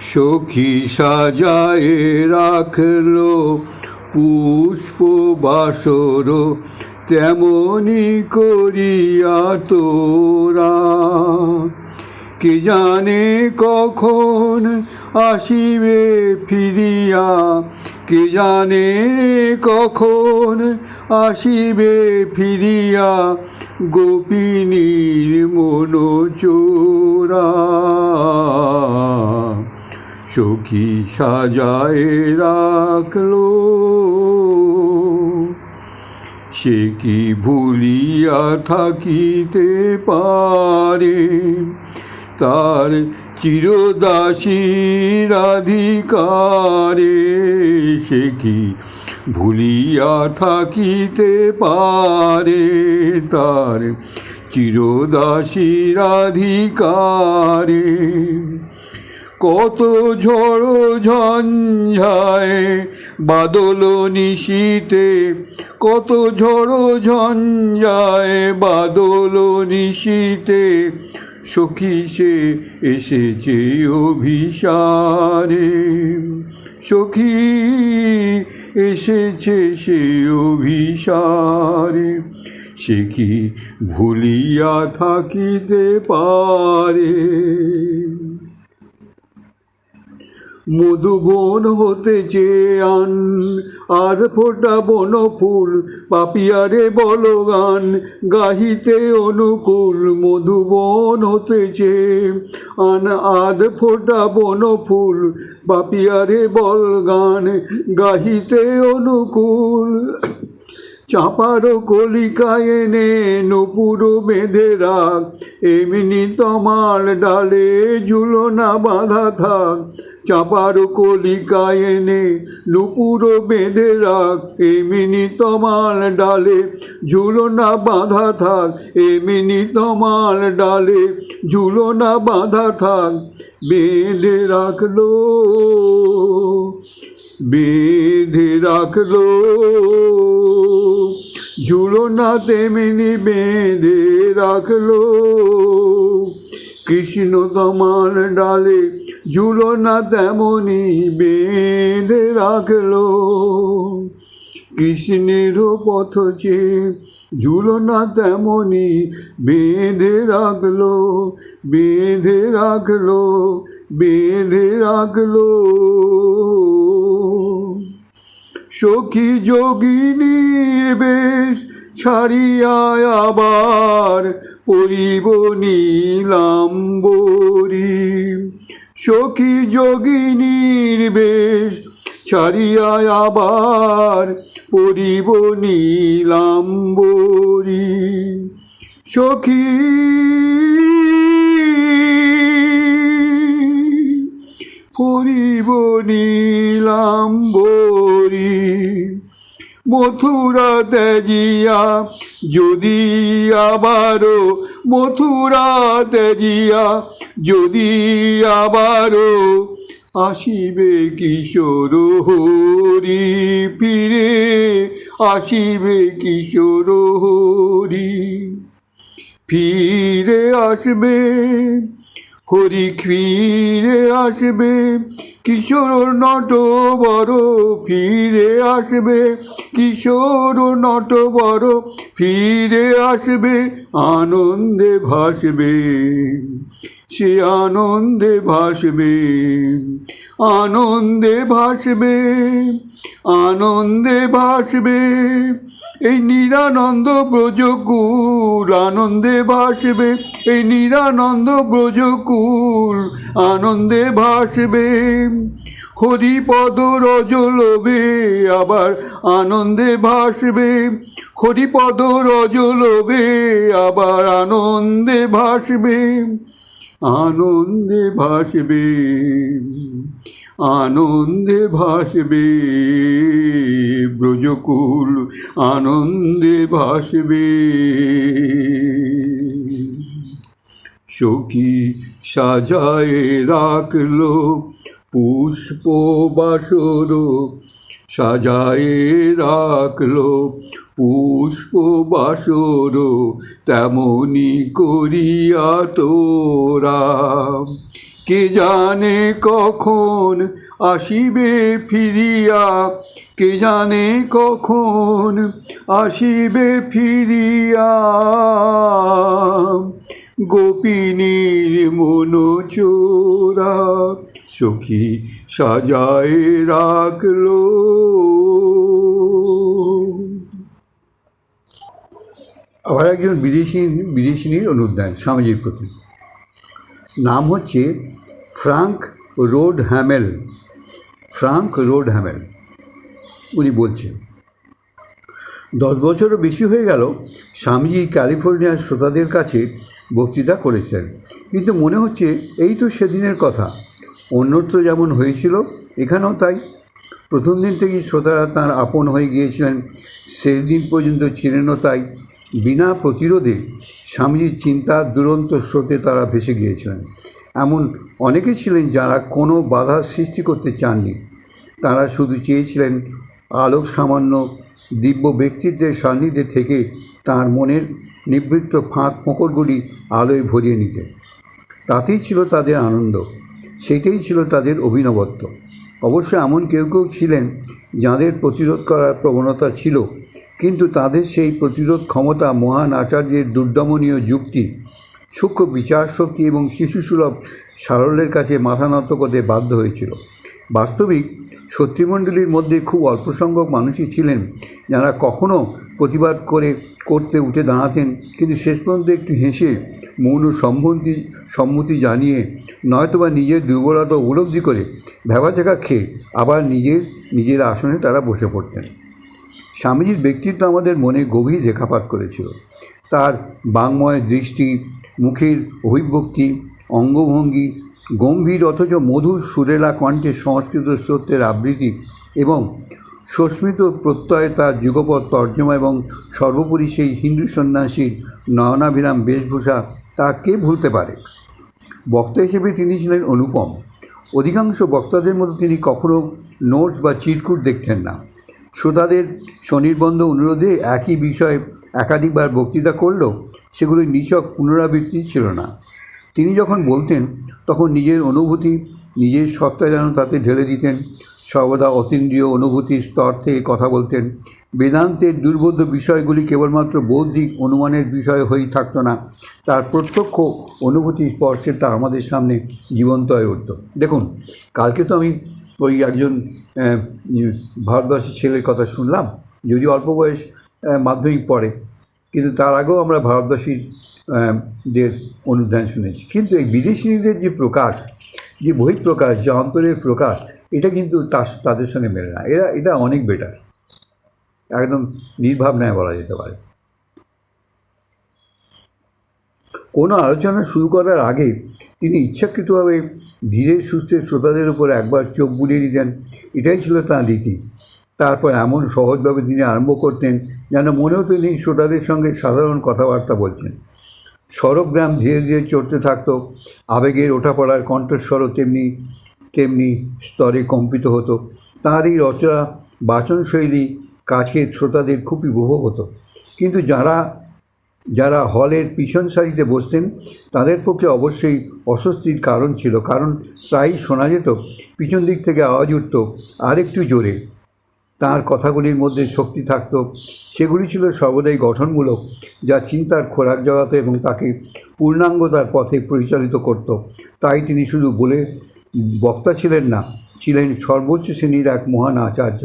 সখী সাজায় রাখল পুষ্প বাসর, তেমনি করিয়া তোরা। কে জানে কখন আসিবে ফিরিয়া, কে জানে কখন আসিবে ফিরিয়া, গোপিনীর মনোচোরা। সখী সাজায় রাখল। সে কি ভুলিয়া থাকিতে পারে? তার চিরদাসী রাধিকারে সে কি ভুলিয়া থাকিতে পারে? তার চিরদাসী রাধিকারে কত ঝড় ঝঞ্ঝায়, বাদল নিশীতে কত ঝড় ঝঞ্ঝায়, বাদল নিশীতে সখী সে এসেছে অভিসারে। সখী এসেছে সে অভিসারে। সে কি ভুলিয়া থাকিতে পারে? মধুবন হতেছে আন আর ফোটা বন ফুল, পাপিয়ারে বল গান গাহিতে অনুকূল মধুবন হতেছে আন আর ফোটা বন ফুল, পাপিয়ারে বল গান গাহিতে অনুকূল। চাপার কলিকায় এনে নুপুর বেঁধে রাখ। এমনি তমাল ডালে ঝুলনা বাঁধা থাক। চাপার কলিকায় এনে নুপুর বেঁধে রাখ। এমনি তমাল ডালে ঝুলনা বাঁধা থাক। এমনি তমাল ডালে ঝুলনা বাঁধা থাক। বেঁধে রাখল বেঁধে রাখল। ঝুলনা তেমনি বেঁধে রাখল। কৃষ্ণ তমাল ডালে ঝুলনা তেমনি বেঁধে রাখল। কৃষ্ণের পথ চে ঝুলনা তেমনি বেঁধে রাখল বেঁধে রাখল বেঁধে রাখল। সখী যোগিনীর বেশ ছাড়িয়া আবার পরিব নীলাম্বরী। সখী যোগিনীর বেশ ছাড়িয়া আবার পরিব নীলাম্বরী। সখী পরিব নীলাম্বরী। মথুরা তেজিয়া যদি আবারও মথুরা তেজিয়া যদি আবারও আসিবে কিশোর হরি ফিরে, আসিবে কিশোর হরি ফিরে আসবে, হরি ফিরে আসবে কিশোর নট বড় ফিরে আসবে, কিশোর নট বড় ফিরে আসবে, আনন্দে ভাসবে, সে আনন্দে ভাসবে আনন্দে ভাসবে আনন্দে ভাসবে, এই নিরানন্দ ব্রজকুল আনন্দে ভাসবে, এই নিরানন্দ ব্রজকুল আনন্দে ভাসবে। হরিপদ রজ আবার আনন্দে ভাসবে। হরিপদ রজ আবার আনন্দে ভাসবে। আনন্দে ভাসবে। আনন্দে ভাসবে। ব্রজকুল আনন্দে ভাসবে। সখী সাজায় রাখল পুষ্প বাসর সাজায় রাখল। পুষ্প বাসর তেমনি করিয়া তোরা। কে জানে কখন আসিবে ফিরিয়া? কে জানে কখন আসিবে ফিরিয়া? গোপিনীর সখী সাজায় রাখল। আবার একজন বিদেশি, বিদেশিনীর অনুদান, স্বামীজির প্রতি। নাম হচ্ছে Frank Rhodehamel Frank Rhodehamel উনি বলছেন, দশ বছরও বেশি হয়ে গেল, স্বামীজি ক্যালিফোর্নিয়ার শ্রোতাদের কাছে বক্তৃতা করেছিলেন কিন্তু মনে হচ্ছে এই তো সেদিনের কথা। অন্যত্র যেমন হয়েছিল, এখানেও তাই। প্রথম দিন থেকেই শ্রোতারা তাঁর আপন হয়ে গিয়েছিলেন, শেষ দিন পর্যন্ত ছিলেনও তাই। বিনা প্রতিরোধে স্বামীজির চিন্তা দুরন্ত স্রোতে তারা ভেসে গিয়েছিলেন। এমন অনেকে ছিলেন যারা কোনো বাধার সৃষ্টি করতে চাননি। তারা শুধু চেয়েছিলেন আলোক সামান্য দিব্য ব্যক্তিত্বের সান্নিধ্যে থেকে তার মনের নিবৃত্ত ফাঁক ফোঁকরগুলি আলোয় ভরিয়ে নিতে। তাতেই ছিল তাদের আনন্দ। সেটাই ছিল তাদের অভিনবত্ব। অবশ্য এমন কেউ কেউ ছিলেন যাঁদের প্রতিরোধ করার প্রবণতা ছিল, কিন্তু তাদের সেই প্রতিরোধ ক্ষমতা মহান আচার্যের দুর্দমনীয় যুক্তি, সূক্ষ্ম বিচার শক্তি এবং শিশুসুলভ সারল্যের কাছে মাথা নত করতে বাধ্য হয়েছিল। বাস্তবিক শত্রুমণ্ডলীর মধ্যে খুব অল্প সংখ্যক মানুষই ছিলেন যারা কখনো প্রতিবাদ করে করতে উঠে দাঁড়াতেন। কিন্তু শেষ পর্যন্ত একটু হেসে মৌন সম্মতি সম্মতি জানিয়ে নয়তোবা নিজের দুর্বলতা উপলব্ধি করে ভেবাচাকা খেয়ে আবার নিজের নিজের আসনে তারা বসে পড়তেন। স্বামীজির ব্যক্তিত্ব আমাদের মনে গভীর রেখাপাত করেছিল। তার বাংময় দৃষ্টি, মুখের অভিব্যক্তি, অঙ্গভঙ্গি গম্ভীর অথচ মধুর সুরেলা কণ্ঠে সংস্কৃত সত্যের আবৃত্তি এবং সস্মিত প্রত্যয় তার যুগপৎ তর্জমা এবং সর্বোপরি সেই হিন্দু সন্ন্যাসীর নয়নাভিরাম বেশভূষা, তা কে ভুলতে পারে? বক্তা হিসেবে তিনি ছিলেন অনুপম। অধিকাংশ বক্তাদের মতো তিনি কখনো নোটস বা চিরকুট দেখতেন না। শ্রোতাদের স্বনির্বন্ধ অনুরোধে একই বিষয়ে একাধিকবার বক্তৃতা করলেও সেগুলি নিছক পুনরাবৃত্তি ছিল না। তিনি যখন বলতেন তখন নিজের অনুভূতি নিজের সত্তা যেন তাতে ঢেলে দিতেন। সর্বদা অতীন্দ্রিয় অনুভূতির স্তর থেকে কথা বলতেন। বেদান্তের দুর্বোধ্য বিষয়গুলি কেবলমাত্র বৌদ্ধিক অনুমানের বিষয় হয়েই থাকতো না। তার প্রত্যক্ষ অনুভূতি স্পর্শে তা আমাদের সামনে জীবন্ত হয়ে উঠত। দেখুন কালকে তো আমি ওই একজন আহ, ভারতবাসী ছেলের কথা শুনলাম। যদি অল্প বয়স মাধ্যমিক পড়ে কিন্তু তার আগেও আমরা ভারতবাসীর দের অনুদান শুনেছি। কিন্তু এই বিদেশিনীদের যে প্রকাশ, যে বহিঃপ্রকাশ, যে অন্তরের প্রকাশ, এটা কিন্তু তাদের সঙ্গে মেলে না। এরা, এটা অনেক বেটার একদম নির্ভাব ন্যায় বলা যেতে পারে। কোনো আলোচনা শুরু করার আগে তিনি ইচ্ছাকৃতভাবে ধীরে সুস্থে শ্রোতাদের উপর একবার চোখ বুলিয়ে দিতেন। এটাই ছিল তাঁর রীতি। তারপর এমন সহজভাবে তিনি আরম্ভ করতেন যেন মনে হতো তিনি শ্রোতাদের সঙ্গে সাধারণ কথাবার্তা বলছেন। সড়কগ্রাম ধীরে ধীরে চড়তে থাকতো। আবেগের ওঠাপড়ার কণ্ঠস্বরও তেমনি তেমনি স্তরে কম্পিত হতো। তাঁর এই রচনা, বাচনশৈলী কাছের শ্রোতাদের খুবই উপভোগ হতো। কিন্তু যারা যারা হলের পিছন সারিতে বসতেন, তাদের পক্ষে অবশ্যই অস্বস্তির কারণ ছিল। কারণ প্রায়ই শোনা যেত, পিছন দিক থেকে আওয়াজ উঠত আরেকটু জোরে। তার কথাগুলির মধ্যে শক্তি থাকত। সেগুলি ছিল সর্বদাই গঠনমূলক, যা চিন্তার খোরাক জগাত এবং তাকে পূর্ণাঙ্গতার পথে পরিচালিত করত। তাই তিনি শুধু বলে বক্তা ছিলেন না, ছিলেন সর্বোচ্চ শ্রেণির এক মহান আচার্য।